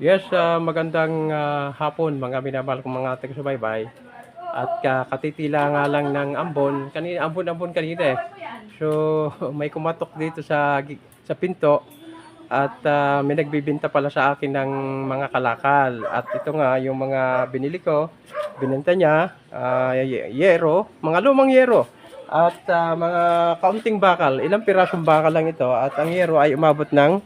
Yes, ah, magandang ah, hapon mga minamahal kong mga taga-subaybay. At uh, katitila nga lang ng ambon, kanina ambon-ambon kanina eh. So may kumatok dito sa sa pinto at ah, may nagbibinta pala sa akin ng mga kalakal. At ito nga yung mga binili ko, binenta niya, y- yero, mga lumang yero. At ah, mga kaunting bakal, ilang pirasong bakal lang ito at ang yero ay umabot ng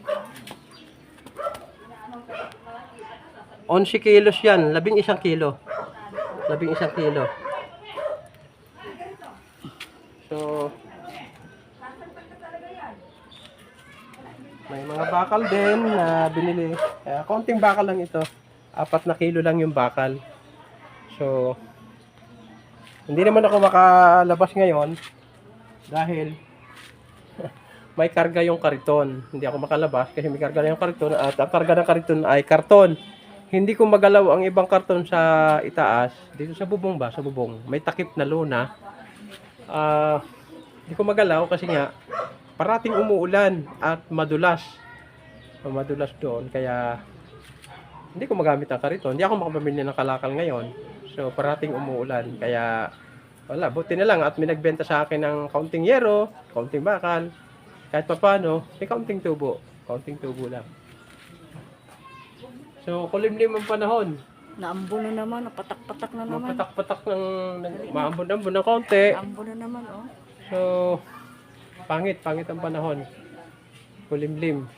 11 kilos yan, labing isang kilo. Labing isang kilo. So, may mga bakal din na binili. Kaya, konting bakal lang ito. Apat na kilo lang yung bakal. So, hindi naman ako makalabas ngayon dahil may karga yung kariton. Hindi ako makalabas kasi may karga na yung kariton at ang karga ng kariton ay karton. Hindi ko magalaw ang ibang karton sa itaas. Dito sa bubong ba? Sa bubong. May takip na luna. Ah, hindi ko magalaw kasi nga parating umuulan at madulas. Madulas doon kaya hindi ko magamit ang kariton. Hindi ako makapamili ng kalakal ngayon. So parating umuulan kaya wala, buti na lang at may nagbenta sa akin ng kaunting yero, kaunting bakal. Kahit papano, may kaunting tubo. Kaunting tubo lang. So, kulimlim ang panahon. Naambo na naman, napatak-patak na naman. Mapatak-patak ng, maambon-ambon ng kaunti. Naambo na naman, oh. So, pangit, pangit ang panahon. Kulimlim.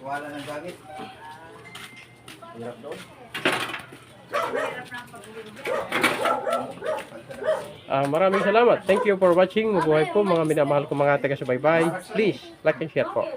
Wala ng gamit. Hirap doon. Ah, maraming salamat. Thank you for watching. Mabuhay po mga minamahal ko mga taga-subaybay. Please, like and share po.